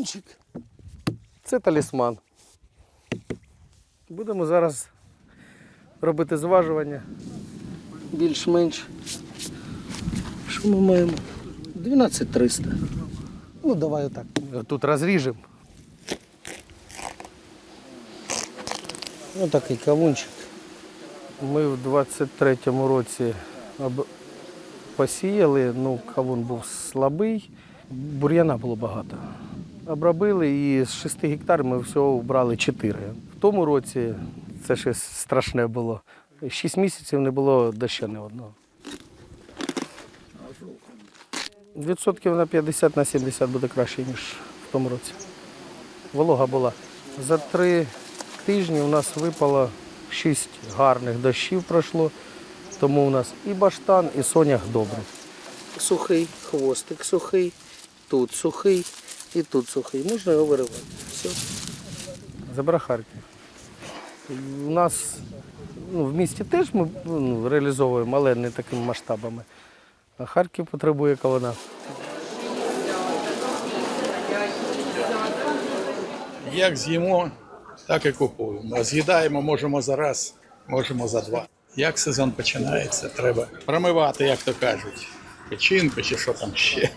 кавунчик. Це талісман. Будемо зараз робити зважування. Більш-менш. Що ми маємо? 12300. Ну, давай отак. Тут розріжемо. Ось такий кавунчик. Ми в 23-му році посіяли, ну, кавун був слабий, бур'яна було багато. Обробили і з 6 гектарів ми всього вбрали 4. В тому році це ще страшне було. 6 місяців не було дощу ні одного. Відсотків на 50 на 70 буде краще, ніж в тому році. Волога була. За три тижні у нас випало 6 гарних дощів пройшло, тому у нас і баштан, і сонях добрий. Сухий, хвостик сухий, тут сухий і тут сухий. Можна його виривати. Все. Забрав Харків. У нас ну, в місті теж ми ну, реалізовуємо, але не такими масштабами. А Харків потребує кавуна. Як з'їмо, так і купуємо. А з'їдаємо можемо за раз, можемо за два. Як сезон починається, треба промивати, як то кажуть, печінку чи що там ще.